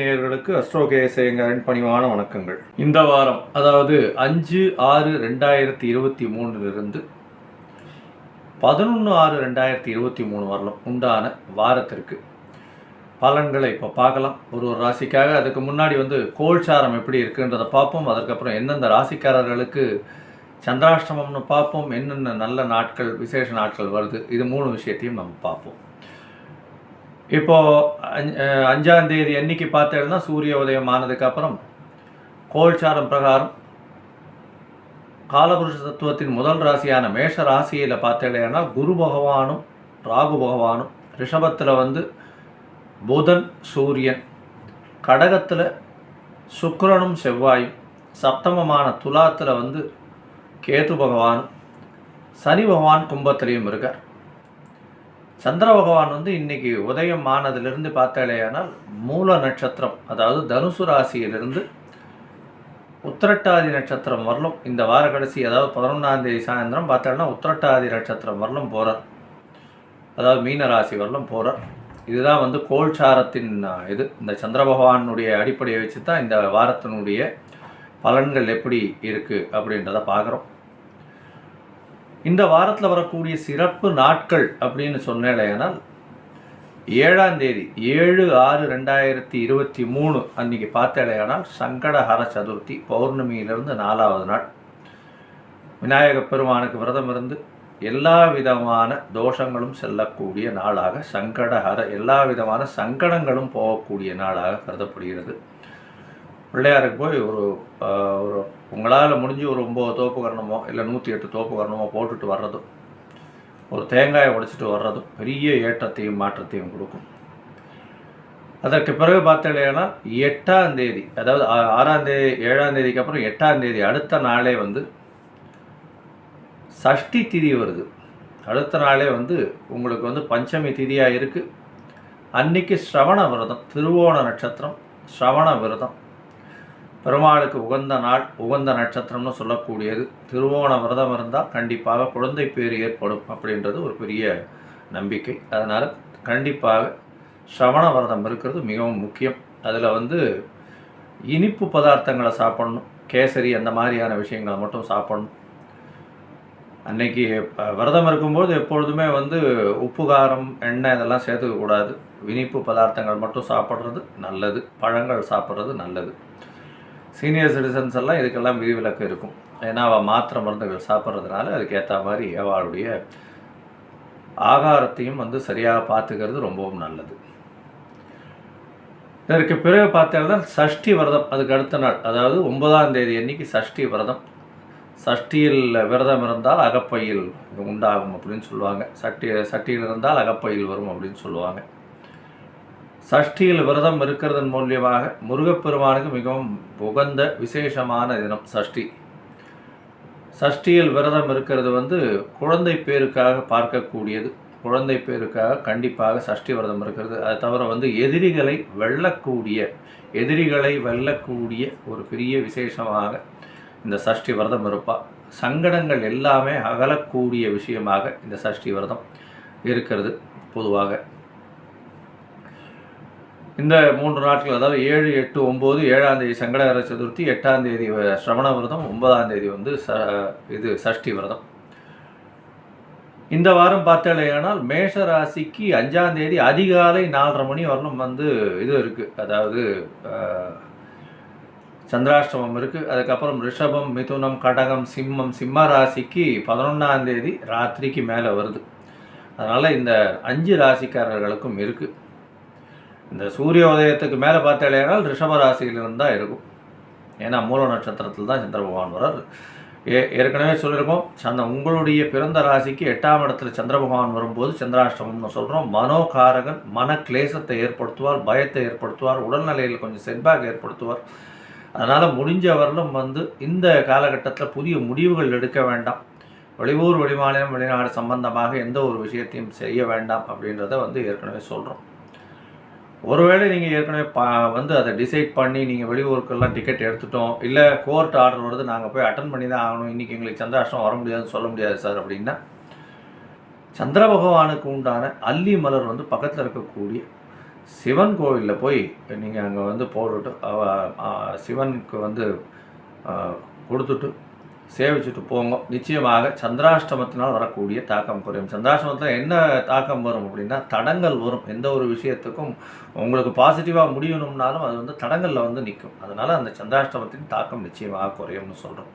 நேயர்களுக்கு அஸ்ட்ரோகேசேங்கரின் பணிவான வணக்கங்கள். இந்த வாரம் அதாவது அஞ்சு ஆறு ரெண்டாயிரத்தி இருபத்தி மூணுலிருந்து பதினொன்று ஆறு ரெண்டாயிரத்தி இருபத்தி மூணு வரலாம் உண்டான வாரத்திற்கு. பலன்களை இப்போ பார்க்கலாம். ஒரு ஒரு ராசிக்காக அதுக்கு முன்னாடி வந்து கோல்சாரம் எப்படி இருக்குன்றதை பார்ப்போம். அதற்கப்புறம் எந்தெந்த ராசிக்காரர்களுக்கு சந்திராஷ்டமம்னு பார்ப்போம். என்னென்ன நல்ல நாட்கள் விசேஷ நாட்கள் வருது. இது மூணு விஷயத்தையும் நம்ம பார்ப்போம். இப்போ அஞ் அஹ் அஞ்சாம் தேதி அன்னைக்கு பார்த்தேன்னா சூரிய உதயம் ஆனதுக்கப்புறம் கோல்சாரம் பிரகாரம் காலபுருஷ தத்துவத்தின் முதல் ராசியான மேஷ ராசியில் பார்த்தேன்னா குரு பகவானும் ராகு பகவானும் ரிஷபத்தில் வந்து புதன் சூரியன் கடகத்தில் சுக்கரனும் செவ்வாயும் சப்தமமான துலாத்தில் வந்து கேது பகவானும் சனி பகவான் கும்பத்திலையும் இருக்கார். சந்திர பகவான் வந்து இன்னைக்கு உதயம் ஆனதுலேருந்து பார்த்தாலேயானால் மூல நட்சத்திரம் அதாவது தனுசு ராசியிலிருந்து உத்திரட்டாதி நட்சத்திரம் வரலும் இந்த வார கடைசி அதாவது பதினொன்றாம் தேதி சாயந்தரம் பார்த்தோன்னா உத்திரட்டாதி நட்சத்திரம் வரலும் போகிறார் அதாவது மீன ராசி வரலும் போகிறார் இதுதான் வந்து கோல்சாரத்தின் இது. இந்த சந்திர பகவானுடைய அடிப்படையை வச்சு தான் இந்த வாரத்தினுடைய பலன்கள் எப்படி இருக்குது அப்படின்றத பார்க்குறோம். இந்த வாரத்தில் வரக்கூடிய சிறப்பு நாட்கள் அப்படின்னு சொன்னேன் ஏழாம் தேதி ஏழு ஆறு ரெண்டாயிரத்தி இருபத்தி மூணு அன்னைக்கு பார்த்தேடையானால் சங்கடஹர சதுர்த்தி பௌர்ணமியிலிருந்து நாலாவது நாள். விநாயக பெருமானுக்கு விரதம் இருந்து எல்லா விதமான தோஷங்களும் செல்லக்கூடிய நாளாக சங்கடஹர எல்லா விதமான சங்கடங்களும் போகக்கூடிய நாளாக கருதப்படுகிறது. பிள்ளையாருக்கு போய் ஒரு ஒரு உங்களால் முடிஞ்சு ஒரு ஒம்பது தோப்பு கரணமோ இல்லை நூற்றி எட்டு தோப்பு கரணமோ போட்டுட்டு வர்றதும் ஒரு தேங்காயை உடைச்சிட்டு வர்றதும் பெரிய ஏற்றத்தையும் மாற்றத்தையும் கொடுக்கும். அதற்கு பிறகு பார்த்தீங்கன்னா எட்டாம் தேதி அதாவது ஆறாம் தேதி ஏழாம் தேதிக்கு அப்புறம் எட்டாம் தேதி அடுத்த நாளே வந்து சஷ்டி திதி வருது. அடுத்த நாளே வந்து உங்களுக்கு வந்து பஞ்சமி திதியாக இருக்குது அன்னைக்கு ஸ்ரவண விரதம் திருவோண நட்சத்திரம் ஸ்ரவண விரதம். பெருமாளுக்கு உகந்த நாள் உகந்த நட்சத்திரம்னு சொல்லக்கூடியது. திருவோண விரதம் இருந்தால் கண்டிப்பாக குழந்தை பேர் ஏற்படும் அப்படின்றது ஒரு பெரிய நம்பிக்கை. அதனால் கண்டிப்பாக சவண விரதம் இருக்கிறது மிகவும் முக்கியம். அதில் வந்து இனிப்பு பதார்த்தங்களை சாப்பிடணும். கேசரி அந்த மாதிரியான விஷயங்களை மட்டும் சாப்பிடணும். அன்னைக்கு விரதம் இருக்கும்போது எப்பொழுதுமே வந்து உப்பு காரம் எண்ணெய் இதெல்லாம் சேர்த்துக்க கூடாது இனிப்பு பதார்த்தங்கள் மட்டும் சாப்பிட்றது நல்லது. பழங்கள் சாப்பிட்றது நல்லது. சீனியர் சிட்டிசன்ஸ் எல்லாம் இதுக்கெல்லாம் விதிவிலக்கு இருக்கும். ஏன்னா அவள் மாத்திரை மருந்துகள் சாப்பிட்றதுனால அதுக்கேற்ற மாதிரி அவளுடைய ஆகாரத்தையும் வந்து சரியாக பார்த்துக்கிறது ரொம்பவும் நல்லது. இதற்கு பிறகு பார்த்தீங்கன்னா சஷ்டி விரதம் அதுக்கு அடுத்த நாள் அதாவது ஒன்பதாம் தேதி அன்னைக்கு சஷ்டி விரதம். சஷ்டியில் விரதம் இருந்தால் அகப்பையில் உண்டாகும் அப்படின்னு சொல்லுவாங்க. சட்டி சட்டியில் இருந்தால் அகப்பையில் வரும் அப்படின்னு சொல்லுவாங்க. சஷ்டியில் விரதம் இருக்கிறதன் மூலியமாக முருகப்பெருமானுக்கு மிகவும் உகந்த விசேஷமான தினம் சஷ்டி. சஷ்டியில் விரதம் இருக்கிறது வந்து குழந்தை பேருக்காக பார்க்கக்கூடியது. குழந்தை பேருக்காக கண்டிப்பாக சஷ்டி விரதம் இருக்கிறது. அது தவிர வந்து எதிரிகளை வெல்லக்கூடிய எதிரிகளை வெல்லக்கூடிய ஒரு பெரிய விசேஷமாக இந்த சஷ்டி விரதம் இருப்பா. சங்கடங்கள் எல்லாமே அகலக்கூடிய விஷயமாக இந்த சஷ்டி விரதம் இருக்கிறது பொதுவாக. இந்த மூன்று நாட்கள் அதாவது ஏழு எட்டு ஒம்பது ஏழாம் தேதி சங்கடகர சதுர்த்தி எட்டாம் தேதி சிரவண விரதம் ஒன்பதாம் தேதி வந்து ச இது சஷ்டி விரதம். இந்த வாரம் பார்த்தாலேயானால் மேஷ ராசிக்கு அஞ்சாம் தேதி அதிகாலை நாலரை மணி வரலும் வந்து இது இருக்குது அதாவது சந்திராஷ்டமம் இருக்குது அதுக்கப்புறம் ரிஷபம் மிதுனம் கடகம் சிம்மம் சிம்ம ராசிக்கு பதினொன்றாம் தேதி ராத்திரிக்கு மேலே வருது. அதனால் இந்த அஞ்சு ராசிக்காரர்களுக்கும் இருக்குது இந்த சூரிய உதயத்துக்கு மேலே பார்த்தாலேனால் ரிஷப ராசியிலிருந்து தான் இருக்கும். ஏன்னா மூல நட்சத்திரத்தில் தான் சந்திர பகவான் வரார் ஏ ஏற்கனவே சொல்லியிருக்கோம் சந்த உங்களுடைய பிறந்த ராசிக்கு எட்டாம் இடத்துல சந்திர பகவான் வரும்போது சந்திராஷ்டமம்னு சொல்கிறோம் மனோகாரகன் மன கிளேசத்தை ஏற்படுத்துவார் பயத்தை ஏற்படுத்துவார் உடல்நிலையில் கொஞ்சம் செட்பேக் ஏற்படுத்துவார். அதனால் முடிஞ்ச வரலும் வந்து இந்த காலகட்டத்தில் புதிய முடிவுகள் எடுக்க வேண்டாம். வெளியூர் வெளிமாநிலம் வெளிநாடு சம்பந்தமாக எந்த ஒரு விஷயத்தையும் செய்ய வேண்டாம் அப்படின்றத வந்து ஏற்கனவே சொல்கிறோம் ஒருவேளை நீங்கள் ஏற்கனவே பா வந்து அதை டிசைட் பண்ணி நீங்கள் வெளியூருக்கெல்லாம் டிக்கெட் எடுத்துட்டோம் இல்லை கோர்ட் ஆர்டர் வருது நாங்கள் போய் அட்டன் பண்ணி தான் ஆகணும் இன்றைக்கி எங்களுக்கு சந்திராஷ்டம் வர முடியாதுன்னு சொல்ல முடியாது சார் அப்படின்னா சந்திர பகவானுக்கு உண்டான அல்லி மலர் வந்து பக்கத்தில் இருக்கக்கூடிய சிவன் கோவிலில் போய் நீங்கள் அங்கே வந்து போட்டுட்டு சிவனுக்கு வந்து கொடுத்துட்டு சேவிச்சுட்டு போங்க. நிச்சயமாக சந்திராஷ்டமத்தினால் வரக்கூடிய தாக்கம் குறையும். சந்திராஷ்டமத்தில் என்ன தாக்கம் வரும் அப்படின்னா தடங்கள் வரும். எந்த ஒரு விஷயத்துக்கும் உங்களுக்கு பாசிட்டிவாக முடியணும்னாலும் அது வந்து தடங்களில் வந்து நிற்கும் அதனால் அந்த சந்திராஷ்டமத்தின் தாக்கம் நிச்சயமாக குறையும்னு சொல்கிறோம்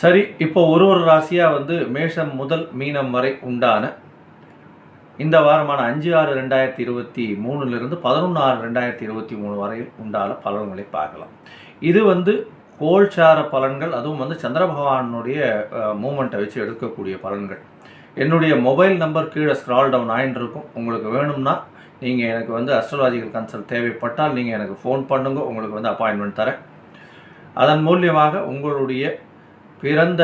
சரி இப்போ ஒரு ஒரு ராசியாக வந்து மேஷம் முதல் மீனம் வரை உண்டான இந்த வாரமான அஞ்சு ஆறு ரெண்டாயிரத்தி இருபத்தி மூணுலேருந்து பதினொன்று ஆறு ரெண்டாயிரத்தி இருபத்தி மூணு வரையில் உண்டான பலன்களை பார்க்கலாம். இது வந்து கோல்சார பலன்கள் அதுவும் வந்து சந்திர பகவானுடைய மூமெண்ட்டை வச்சு எடுக்கக்கூடிய பலன்கள். என்னுடைய மொபைல் நம்பர் கீழே ஸ்க்ரால் டவுன் ஆயின்னு இருக்கும். உங்களுக்கு வேணும்னா நீங்கள் எனக்கு வந்து அஸ்ட்ராலாஜிக்கல் கன்சல்ட் தேவைப்பட்டால் நீங்கள் எனக்கு ஃபோன் பண்ணுங்க உங்களுக்கு வந்து அப்பாயின்மெண்ட் தரேன். அதன் மூலியமாக உங்களுடைய பிறந்த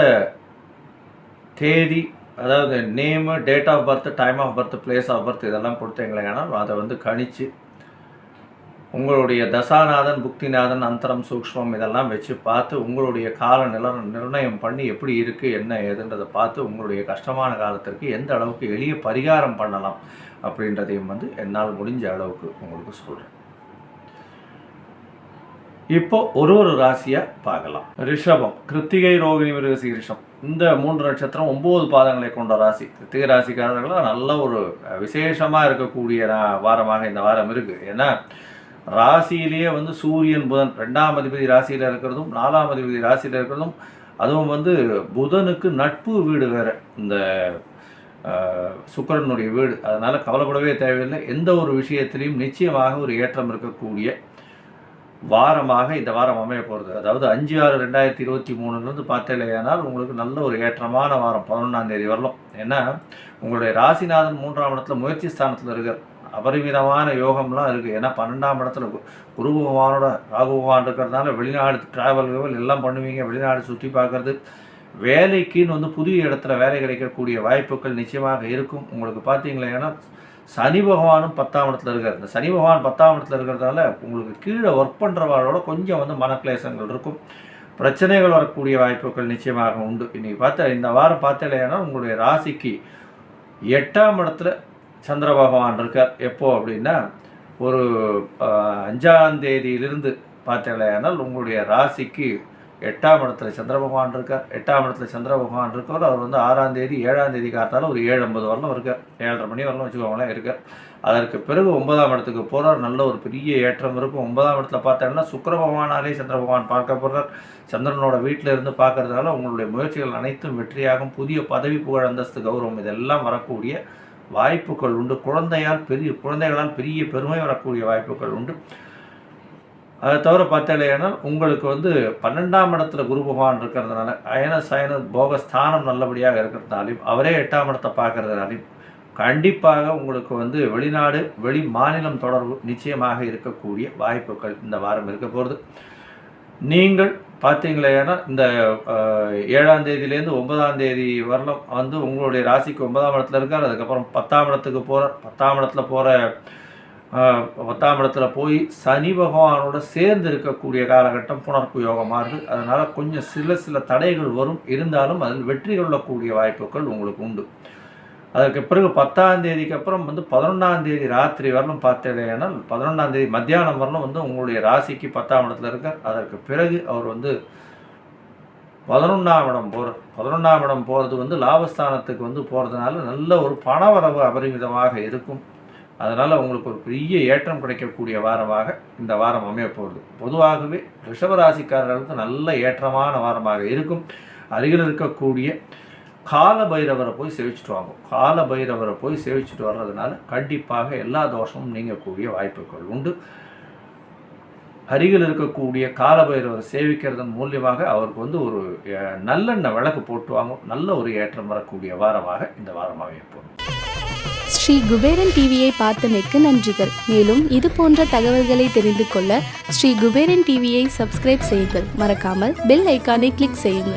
தேதி அதாவது name date of birth time of birth place of birth இதெல்லாம் கொடுத்தீங்களேனால் அதை வந்து கணிச்சு உங்களுடைய தசாநாதன் புக்திநாதன் அந்தரம் சூக்ஷ்மம் இதெல்லாம் வச்சு பார்த்து உங்களுடைய கால நில நிர்ணயம் பண்ணி எப்படி இருக்குது என்ன ஏதுன்றதை பார்த்து உங்களுடைய கஷ்டமான காலத்திற்கு எந்த அளவுக்கு எளிய பரிகாரம் பண்ணலாம் அப்படின்றதையும் வந்து என்னால் முடிஞ்ச அளவுக்கு உங்களுக்கு சொல்கிறேன் இப்போ ஒரு ஒரு ராசியாக பார்க்கலாம். ரிஷபம் கிருத்திகை ரோகிணி மிருகசீரிஷம் இந்த மூன்று நட்சத்திரம் ஒம்பது பாதங்களை கொண்ட ராசி. கிருத்திகை ராசிக்காரர்களாக நல்ல ஒரு விசேஷமாக இருக்கக்கூடிய வாரமாக இந்த வாரம் இருக்குது ஏன்னா ராசியிலேயே வந்து சூரியன் புதன் ரெண்டாம் அதிபதி ராசியில் இருக்கிறதும் நாலாம் அதிபதி ராசியில் இருக்கிறதும் அதுவும் வந்து புதனுக்கு நட்பு வீடு வேறு. இந்த சுக்கரனுடைய வீடு. அதனால் கவலைப்படவே தேவையில்லை. எந்த ஒரு விஷயத்திலையும் நிச்சயமாக ஒரு ஏற்றம் இருக்கக்கூடிய வாரமாக இந்த வாரம் அமைய போகிறது அதாவது அஞ்சு ஆறு ரெண்டாயிரத்தி இருபத்தி மூணுலேருந்து பார்த்தேலையானால் உங்களுக்கு நல்ல ஒரு ஏற்றமான வாரம் பதினொன்றாம் தேதி வரலாம். ஏன்னா உங்களுடைய ராசிநாதன் மூன்றாம் இடத்துல முயற்சி ஸ்தானத்தில் இருக்கார். அபரிமிதமான யோகம்லாம் இருக்குது ஏன்னா பன்னெண்டாம் இடத்துல கு- குரு பகவானோட ராகு பகவான் இருக்கிறதுனால வெளிநாடு ட்ராவல் எல்லாம் பண்ணுவீங்க. வெளிநாடு சுற்றி பார்க்குறது. வேலைக்குன்னு வந்து புதிய இடத்துல வேலை கிடைக்கக்கூடிய வாய்ப்புகள் நிச்சயமாக இருக்கும். உங்களுக்கு பார்த்தீங்களா? ஏன்னா சனி பகவானும் பத்தாம் இடத்துல இருக்கார். இந்த சனி பகவான் பத்தாம் இடத்துல இருக்கிறதால உங்களுக்கு கீழே ஒர்க் பண்ணுறவங்களோட கொஞ்சம் வந்து மனக்லேசங்கள் இருக்கும். பிரச்சனைகள் வரக்கூடிய வாய்ப்புகள் நிச்சயமாக உண்டு. இன்றைக்கி பார்த்தா இந்த வாரம் பார்த்தலையானா உங்களுடைய ராசிக்கு எட்டாம் இடத்துல சந்திர பகவான் இருக்கார். எப்போ அப்படின்னா ஒரு அஞ்சாந்தேதியிலிருந்து அஞ்சாம் தேதியிலிருந்து பார்த்தீங்களேனால் உங்களுடைய ராசிக்கு எட்டாம் இடத்துல சந்திர பகவான் இருக்கார். எட்டாம் இடத்துல சந்திர பகவான் இருக்கார். அவர் வந்து ஆறாம் தேதி ஏழாம் தேதி காத்தால ஒரு ஏழு ஐம்பது வரலாம் இருக்கார். ஏழரை மணி வரலாம் வச்சுக்கோங்களேன் இருக்கார். அதற்கு பிறகு ஒன்பதாம் இடத்துக்கு போகிறார் நல்ல ஒரு பெரிய ஏற்றம் இருக்கும். ஒன்பதாம் இடத்துல பார்த்தோம்னா சுக்கர பகவானாலே சந்திர பகவான் பார்க்க போகிறார் சந்திரனோட வீட்டில் இருந்து பார்க்கறதுனால உங்களுடைய முயற்சிகள் அனைத்தும் வெற்றியாகும். புதிய பதவி புகழ் அந்தஸ்து கௌரவம் இதெல்லாம் வரக்கூடிய வாய்ப்புகள் உண்டு. குழந்தையால் பெரிய குழந்தைகளால் பெரிய பெருமை வரக்கூடிய வாய்ப்புகள் உண்டு. அதை தவிர பார்த்தாலேனால் உங்களுக்கு வந்து பன்னெண்டாம் இடத்துல குரு பகவான் இருக்கிறதுனால அயன சயன போகஸ்தானம் நல்லபடியாக இருக்கிறதுனாலையும் அவரே எட்டாம் இடத்தை பார்க்கறதுனாலையும் கண்டிப்பாக உங்களுக்கு வந்து வெளிநாடு வெளி மாநிலம் தொடர்பு நிச்சயமாக இருக்கக்கூடிய வாய்ப்புகள் இந்த வாரம் இருக்க போகிறது நீங்கள் பார்த்தீங்களேன்னா இந்த ஏழாம் தேதியிலேருந்து ஒன்பதாம் தேதி வரலாம். வந்து உங்களுடைய ராசிக்கு ஒன்பதாம் இடத்துல இருக்கார் அதுக்கப்புறம் பத்தாம் இடத்துக்கு போகிற பத்தாம் இடத்துல போகிற பத்தாம் இடத்துல போய் சனி பகவானோட சேர்ந்து இருக்கக்கூடிய காலகட்டம் புணர்ப்பு யோகமாக இருக்குது அதனால் கொஞ்சம் சில சில தடைகள் வரும். இருந்தாலும் அதில் வெற்றி கொள்ளக்கூடிய வாய்ப்புகள் உங்களுக்கு உண்டு. அதற்கு பிறகு பத்தாம் தேதிக்கு அப்புறம் வந்து பதினொன்றாம் தேதி ராத்திரி வரலும் பார்த்தேனால் பதினொன்றாம் தேதி மத்தியானம் வரலும் வந்து உங்களுடைய ராசிக்கு பத்தாம் இடத்துல இருக்கார். அதற்கு பிறகு அவர் வந்து பதினொன்றாம் இடம் போகிறார் பதினொன்றாம் இடம் போகிறது வந்து லாபஸ்தானத்துக்கு வந்து போகிறதுனால நல்ல ஒரு பணவரவு அபரிமிதமாக இருக்கும். அதனால் உங்களுக்கு ஒரு பெரிய ஏற்றம் கிடைக்கக்கூடிய வாரமாக இந்த வாரம் அமைய போகுது. பொதுவாகவே ரிஷபராசிக்காரர்களுக்கு நல்ல ஏற்றமான வாரமாக இருக்கும். அருகில் இருக்கக்கூடிய கால பைரவரை போய் சேவிச்சுட்டு வாங்க. கால பைரவரை போய் சேவிச்சுட்டு வர்றதுனால கண்டிப்பாக எல்லா தோஷமும் நீங்கக்கூடிய வாய்ப்புகள் உண்டு. அருகில் இருக்கக்கூடிய கால பைரவரை சேவிக்கிறதன் மூலியமாக அவருக்கு வந்து ஒரு நல்லெண்ணெய் விளக்கு போட்டு வாங்க. நல்ல ஒரு ஏற்றம் வரக்கூடிய வாரமாக இந்த வாரம் அமைய ஸ்ரீ குபேரன் டிவியை பார்த்தமைக்கு நன்றிகள். மேலும் இது போன்ற தகவல்களை தெரிந்து கொள்ள ஸ்ரீ குபேரன் டிவியை சப்ஸ்கிரைப் செய்யுங்கள். மறக்காமல் பெல் ஐக்கானை கிளிக் செய்யுங்கள்.